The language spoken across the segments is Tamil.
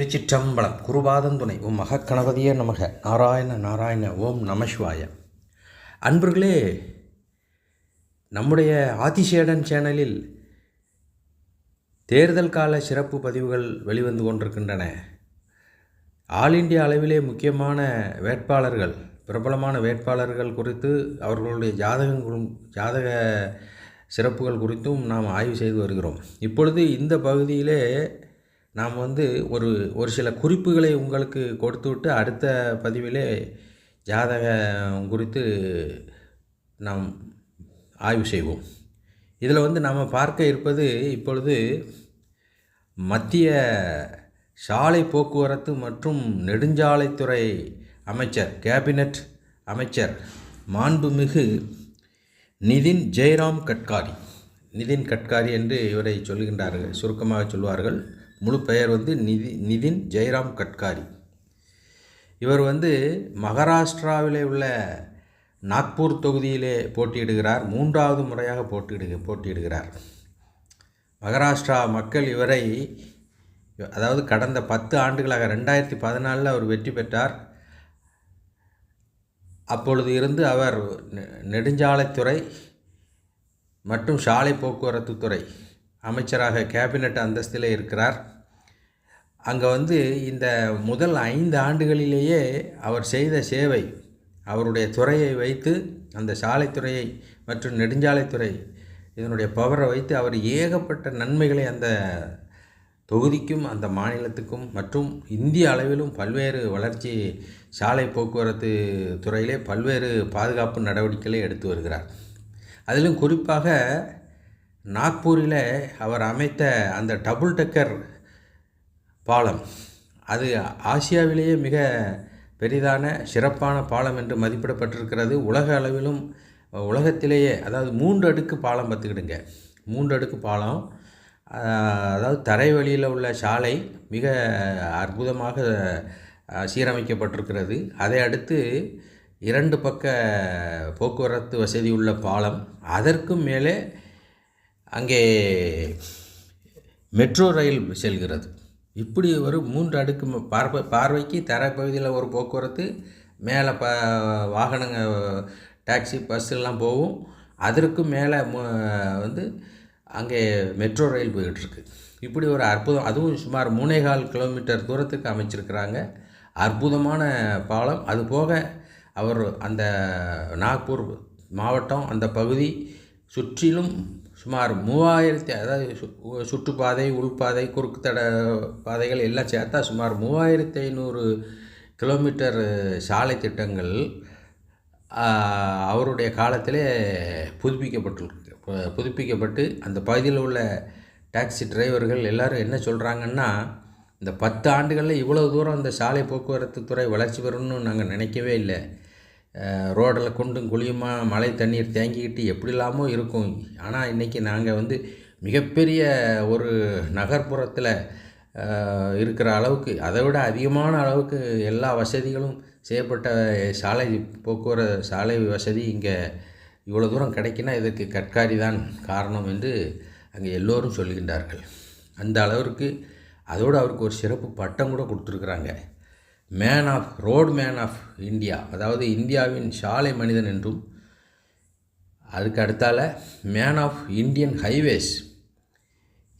திருச்சிற்றம்பலம் குருபாதந்துணை. ஓம் மகக்கணபதியே நமக. நாராயண நாராயண ஓம் நமசிவாய. அன்பர்களே நம்முடைய ஆதிசேடன் சேனலில் தேர்தல் கால சிறப்பு பதிவுகள் வெளிவந்து கொண்டிருக்கின்றன. ஆல் இண்டியா அளவிலே முக்கியமான வேட்பாளர்கள் பிரபலமான வேட்பாளர்கள் குறித்து அவர்களுடைய ஜாதகங்களும் ஜாதக சிறப்புகள் குறித்தும் நாம் ஆய்வு செய்து வருகிறோம். இப்பொழுது இந்த பகுதியிலே நாம் வந்து ஒரு ஒரு சில குறிப்புகளை உங்களுக்கு கொடுத்துவிட்டு அடுத்த பதிவிலே ஜாதகம் குறித்து நாம் ஆய்வு செய்வோம். இதில் வந்து நாம் பார்க்க இருப்பது இப்பொழுது மத்திய சாலை போக்குவரத்து மற்றும் நெடுஞ்சாலைத்துறை அமைச்சர் கேபினட் அமைச்சர் மாண்புமிகு நிதின் ஜெயராம் கட்காரி. நிதின் கட்காரி என்று இவரை சொல்கின்றார்கள் சுருக்கமாக சொல்வார்கள். முழு பெயர் வந்து நிதி நிதின் ஜெயராம் கட்காரி. இவர் வந்து மகாராஷ்டிராவிலே உள்ள நாக்பூர் தொகுதியிலே போட்டியிடுகிறார். மூன்றாவது முறையாக போட்டியிடு போட்டியிடுகிறார். மகாராஷ்டிரா மக்கள் இவரை அதாவது கடந்த பத்து ஆண்டுகளாக ரெண்டாயிரத்தி பதினாலில் அவர் வெற்றி பெற்றார். அப்பொழுது இருந்து அவர் நெடுஞ்சாலைத்துறை மற்றும் சாலை போக்குவரத்து துறை அமைச்சராக கேபினட் அந்தஸ்திலே இருக்கிறார். அங்கே வந்து இந்த முதல் ஐந்து ஆண்டுகளிலேயே அவர் செய்த சேவை அவருடைய துறையை வைத்து அந்த சாலைத்துறையை மற்றும் நெடுஞ்சாலைத்துறை இதனுடைய பவரை வைத்து அவர் ஏகப்பட்ட நன்மைகளை அந்த தொகுதிக்கும் அந்த மாநிலத்துக்கும் மற்றும் இந்திய அளவிலும் பல்வேறு வளர்ச்சி சாலை போக்குவரத்து துறையிலே பல்வேறு பாதுகாப்பு நடவடிக்கைகளை எடுத்து வருகிறார். அதிலும் குறிப்பாக நாக்பூரில் அவர் அமைத்த அந்த டபுள் டெக்கர் பாலம். அது ஆசியாவிலேயே மிக பெரிதான சிறப்பான பாலம் என்று மதிப்பிடப்பட்டிருக்கிறது. உலக அளவிலும் உலகத்திலேயே அதாவது மூன்று அடுக்கு பாலம் பார்த்துக்கிடுங்க. மூன்று அடுக்கு பாலம். அதாவது தரை வழியில் உள்ள சாலை மிக அற்புதமாக சீரமைக்கப்பட்டிருக்கிறது. அதை அடுத்து இரண்டு பக்க போக்குவரத்து வசதி உள்ள பாலம். அதற்கும் மேலே அங்கே மெட்ரோ ரயில் செல்கிறது. இப்படி ஒரு மூன்று அடுக்கு பார்வை பார்வைக்கு தரைப்பகுதியில் ஒரு போக்குவரத்து மேலே ப வாகனங்க டாக்ஸி பஸ்ஸெல்லாம் போகும். அதற்கும் மேலே வந்து அங்கே மெட்ரோ ரயில் போயிட்டுருக்கு. இப்படி ஒரு அற்புதம் அதுவும் சுமார் மூணேகால் கிலோமீட்டர் தூரத்துக்கு அமைச்சிருக்கிறாங்க. அற்புதமான பாலம். அது போக அவர் அந்த நாக்பூர் மாவட்டம் அந்த பகுதி சுற்றிலும் சுமார் மூவாயிரத்தி அதாவது சு சுற்றுப்பாதை உள்பாதை குறுக்கு தட பாதைகள் எல்லாம் சேர்த்தா சுமார் மூவாயிரத்தி ஐநூறு கிலோமீட்டர் சாலை திட்டங்கள் அவருடைய காலத்திலே புதுப்பிக்கப்பட்டிருக்கு. புதுப்பிக்கப்பட்டு அந்த பகுதியில் உள்ள டாக்ஸி டிரைவர்கள் எல்லோரும் என்ன சொல்கிறாங்கன்னா இந்த பத்து ஆண்டுகளில் இவ்வளோ தூரம் இந்த சாலை போக்குவரத்து துறை வளர்ச்சி பெறும்னு நாங்கள் நினைக்கவே இல்லை. ரோடில் குண்டும் குழியுமாக மழை தண்ணீர் தேங்கிக்கிட்டு எப்படி இல்லாமல் இருக்கும். ஆனால் இன்றைக்கி நாங்கள் வந்து மிகப்பெரிய ஒரு நகர்ப்புறத்தில் இருக்கிற அளவுக்கு அதை விட அதிகமான அளவுக்கு எல்லா வசதிகளும் செய்யப்பட்ட சாலை போக்குவரத்து சாலை வசதி இங்கே இவ்வளோ தூரம் கிடைக்கினா இதற்கு கட்காரி தான் காரணம் என்று அங்கே எல்லோரும் சொல்கின்றார்கள். அந்த அளவிற்கு அதோடு அவருக்கு ஒரு சிறப்பு பட்டம் கூட கொடுத்துருக்குறாங்க. Man of road man of India அதாவது இந்தியாவின் சாலை மனிதன் என்றும் அதுக்கு அடுத்தால மேன் ஆஃப் இந்தியன் ஹைவேஸ்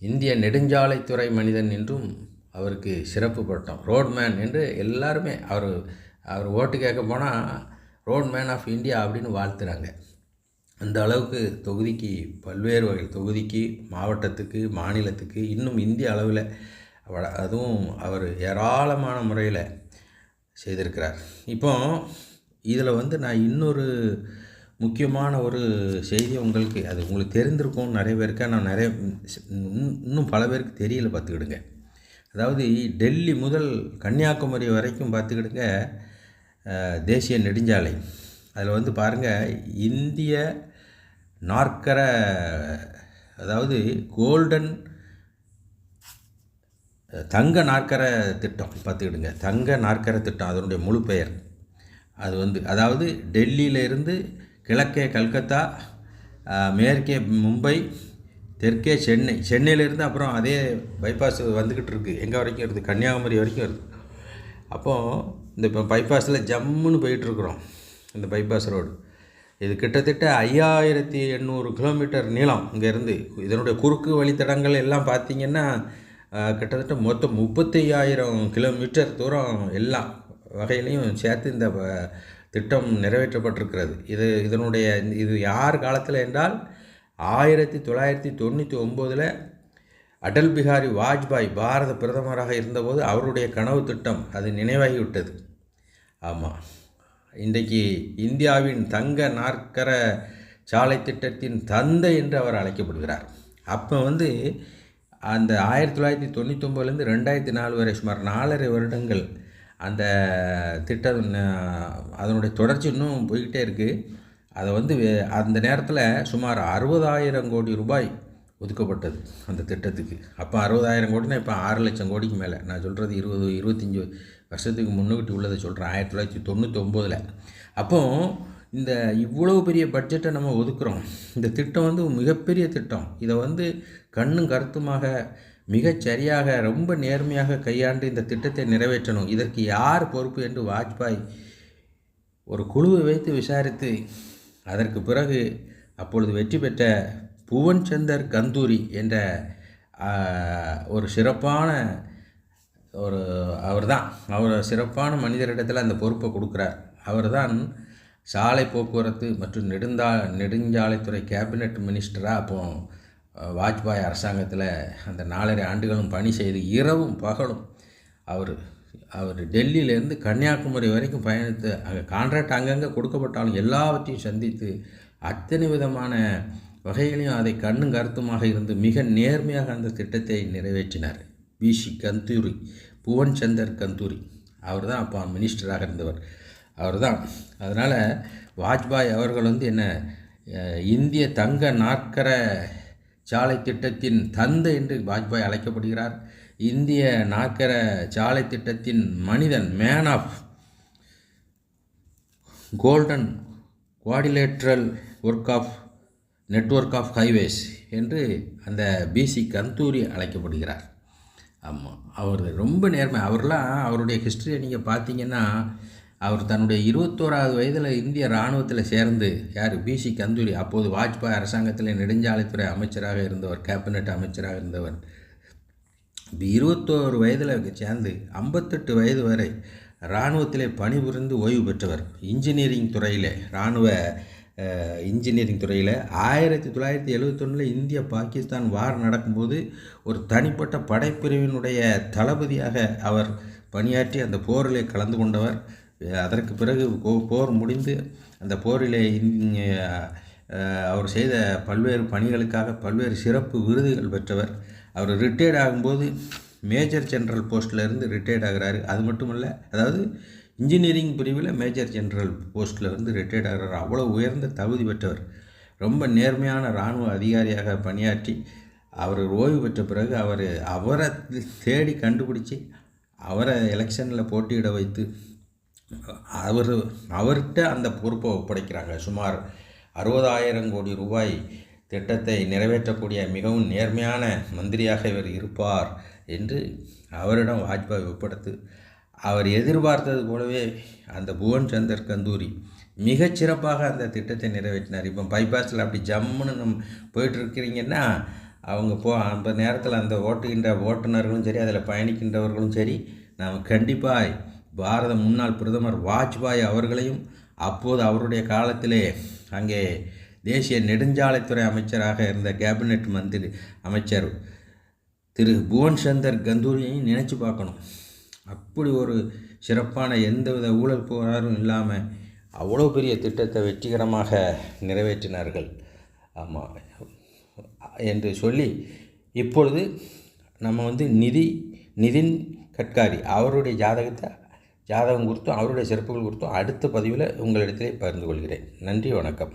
இந்திய நெடுஞ்சாலைத்துறை மனிதன் என்றும் அவருக்கு சிறப்பு பட்டம். ரோட்மேன் என்று எல்லாருமே அவர் அவர் ஓட்டு கேட்க போனால் ரோட் மேன் ஆஃப் இந்தியா அப்படின்னு வாழ்த்துறாங்க. அந்த அளவுக்கு தொகுதிக்கு பல்வேறு வகை தொகுதிக்கு மாவட்டத்துக்கு மாநிலத்துக்கு இன்னும் இந்திய அளவில் அதுவும் அவர் ஏராளமான முறையில் செய்திருக்கிறார். இப்போ இதில் வந்து நான் இன்னொரு முக்கியமான ஒரு செய்தி உங்களுக்கு அது உங்களுக்கு தெரிந்திருக்கும் நிறைய பேருக்கு நான் நிறைய இன்னும் பல பேருக்கு தெரியல பார்த்துக்கிடுங்க. அதாவது டெல்லி முதல் கன்னியாகுமரி வரைக்கும் பார்த்துக்கிடுங்க தேசிய நெடுஞ்சாலை. அதில் வந்து பாருங்கள் இந்திய நாற்கர அதாவது கோல்டன் தங்க நாற்கர திட்டம் பார்த்துக்கிடுங்க. தங்க நாற்கர திட்டம் அதனுடைய முழு பெயர். அது வந்து அதாவது டெல்லியிலிருந்து கிழக்கே கல்கத்தா மேற்கே மும்பை தெற்கே சென்னை. சென்னையிலேருந்து அப்புறம் அதே பைபாஸ் வந்துக்கிட்டு இருக்குது எங்கே வரைக்கும் வருது? கன்னியாகுமரி வரைக்கும் வருது. அப்போது இந்த இப்போ பைபாஸில் ஜம்முன்னு போயிட்டுருக்குறோம் இந்த பைபாஸ் ரோடு இது கிட்டத்தட்ட ஐயாயிரத்தி எண்ணூறு கிலோமீட்டர் நீளம் இங்கேருந்து. இதனுடைய குறுக்கு வழித்தடங்கள் எல்லாம் பார்த்திங்கன்னா கிட்டத்தட்ட மொத்தம் முப்பத்தையாயிரம் கிலோமீட்டர் தூரம் எல்லாம் வகையிலையும் சேர்த்து இந்த திட்டம் நிறைவேற்றப்பட்டிருக்கிறது. இது இதனுடைய இது யார் காலத்தில் என்றால் ஆயிரத்தி தொள்ளாயிரத்தி தொண்ணூற்றி ஒம்போதில் அடல் பிஹாரி வாஜ்பாய் பாரத பிரதமராக இருந்தபோது அவருடைய கனவு திட்டம் அது நினைவாகிவிட்டது. ஆமாம் இன்றைக்கு இந்தியாவின் தங்க நாற்கர சாலை திட்டத்தின் தந்தை என்று அவர் அழைக்கப்படுகிறார். அப்போ வந்து அந்த ஆயிரத்தி தொள்ளாயிரத்தி தொண்ணூத்தொம்பதுலேருந்து ரெண்டாயிரத்தி நாலு வரை சுமார் நாலரை வருடங்கள் அந்த திட்டம் அதனுடைய தொடர்ச்சி இன்னும் போய்கிட்டே இருக்குது அதை வந்து அந்த நேரத்தில் சுமார் அறுபதாயிரம் கோடி ரூபாய் ஒதுக்கப்பட்டது அந்த திட்டத்துக்கு. அப்போ அறுபதாயிரம் கோடினா இப்போ ஆறு லட்சம் கோடிக்கு மேலே. நான் சொல்கிறது இருபது இருபத்தஞ்சி வருஷத்துக்கு முன்னுக்கிட்டு உள்ளதை சொல்கிறேன் ஆயிரத்தி தொள்ளாயிரத்தி தொண்ணூற்றி ஒம்போதில் அப்போது இந்த இவ்வளோ பெரிய பட்ஜெட்டை நம்ம ஒதுக்குறோம். இந்த திட்டம் வந்து மிகப்பெரிய திட்டம். இதை வந்து கண்ணும் கருத்துமாக மிகச்சரியாக ரொம்ப நேர்மையாக கையாண்டு இந்த திட்டத்தை நிறைவேற்றணும். இதற்கு யார் பொறுப்பு என்று வாஜ்பாய் ஒரு குழுவை வைத்து விசாரித்து அதற்கு பிறகு அப்பொழுது வெற்றி பெற்ற புவன் சந்தர் கந்தூரி என்ற ஒரு சிறப்பான ஒரு அவர் தான் அவர் சிறப்பான மனிதரிடத்தில் அந்த பொறுப்பை கொடுக்குறார். அவர் தான் சாலை போக்குவரத்து மற்றும் நெடுந்தா நெடுஞ்சாலைத்துறை கேபினட் மினிஸ்டராக அப்போ வாஜ்பாய் அரசாங்கத்தில் அந்த நாலரை ஆண்டுகளும் பணி செய்து இரவும் பகலும் அவர் அவர் டெல்லியிலேருந்து கன்னியாகுமரி வரைக்கும் பயணித்து அங்கே கான்ட்ராக்ட் அங்கங்கே கொடுக்கப்பட்டாலும் எல்லாவற்றையும் சந்தித்து அத்தனை விதமான வகைகளையும் அதை கண்ணும் கருத்துமாக இருந்து மிக நேர்மையாக அந்த திட்டத்தை நிறைவேற்றினார். B C Khanduri Bhuvan Chandar Khanduri. அவர் தான் அப்போ மினிஸ்டராக இருந்தவர். அவர் தான் அதனால் வாஜ்பாய் அவர்கள் வந்து என்ன இந்திய தங்க நாற்கர சாலை திட்டத்தின் தந்தை என்று வாஜ்பாய் அழைக்கப்படுகிறார். இந்திய நாற்கர சாலை திட்டத்தின் மனிதன் man of golden quadrilateral work of network of highways என்று அந்த பிசி கந்தூரி அழைக்கப்படுகிறார். ஆமாம் அவர் ரொம்ப நேர்மை. அவர்லாம் அவருடைய ஹிஸ்ட்ரியை நீங்கள் பார்த்தீங்கன்னா அவர் தன்னுடைய இருபத்தோராவது வயதில் இந்திய இராணுவத்தில் சேர்ந்து யார்? பிசி கந்தூரி. அப்போது வாஜ்பாய் அரசாங்கத்தில் நெடுஞ்சாலைத்துறை அமைச்சராக இருந்தவர் கேபினட் அமைச்சராக இருந்தவர். இருபத்தோரு வயதில் சேர்ந்து ஐம்பத்தெட்டு வயது வரை இராணுவத்திலே பணிபுரிந்து ஓய்வு பெற்றவர். இன்ஜினியரிங் துறையில் இராணுவ இன்ஜினியரிங் துறையில் ஆயிரத்தி தொள்ளாயிரத்தி எழுபத்தொன்னில் இந்திய பாகிஸ்தான் வார் நடக்கும்போது ஒரு தனிப்பட்ட படைப்பிரிவினுடைய தளபதியாக அவர் பணியாற்றி அந்த போரில் கலந்து கொண்டவர். அதற்கு பிறகு போர் முடிந்து அந்த போரிலே அவர் செய்த பல்வேறு பணிகளுக்காக பல்வேறு சிறப்பு விருதுகள் பெற்றவர். அவர் ரிட்டையர்ட் ஆகும்போது மேஜர் ஜெனரல் போஸ்ட்டில் ரிட்டையர்ட் ஆகிறாரு. அது மட்டும் இல்லை அதாவது இன்ஜினியரிங் பிரிவில் மேஜர் ஜெனரல் போஸ்ட்டில் இருந்து ரிட்டையர்ட் ஆகிறார். அவ்வளோ உயர்ந்த தகுதி பெற்றவர். ரொம்ப நேர்மையான இராணுவ அதிகாரியாக பணியாற்றி அவர் ஓய்வு பெற்ற பிறகு அவர் அவரை தேடி கண்டுபிடிச்சி அவரை எலெக்ஷனில் போட்டியிட வைத்து அவர் அவர்கிட்ட அந்த பொறுப்பை ஒப்படைக்கிறாங்க. சுமார் அறுபதாயிரம் கோடி ரூபாய் திட்டத்தை நிறைவேற்றக்கூடிய மிகவும் நேர்மையான மந்திரியாக இவர் இருப்பார் என்று அவரிடம் வாஜ்பாய் ஒப்படைத்து அவர் எதிர்பார்த்தது போலவே அந்த புவன் சந்தர் கந்தூரி மிகச்சிறப்பாக அந்த திட்டத்தை நிறைவேற்றினார். இப்போ பைபாஸில் அப்படி ஜம்முன்னு நம் போயிட்டுருக்கிறீங்கன்னா அவங்க போ அந்த நேரத்தில் அந்த ஓட்டுகின்ற ஓட்டுநர்களும் சரி அதில் பயணிக்கின்றவர்களும் சரி நாம் கண்டிப்பாக பாரத முன்னாள் பிரதமர் வாஜ்பாய் அவர்களையும் அப்போது அவருடைய காலத்திலே அங்கே தேசிய நெடுஞ்சாலைத்துறை அமைச்சராக இருந்த கேபினெட் மந்திரி அமைச்சர் திரு புவன் சந்தர் கந்தூரியையும் நினச்சி பார்க்கணும். அப்படி ஒரு சிறப்பான எந்தவித ஊழல் புகாரும் இல்லாமல் அவ்வளோ பெரிய திட்டத்தை வெற்றிகரமாக நிறைவேற்றினார்கள். ஆமாம் என்று சொல்லி இப்பொழுது நம்ம வந்து நிதி நிதின் கட்காரி அவருடைய ஜாதகத்தை ஜாதகம் குறித்தும் அவருடைய சிறப்புகள் குறித்தும் அடுத்த பதிவில் உங்களிடத்திலே பகிர்ந்து கொள்கிறேன். நன்றி வணக்கம்.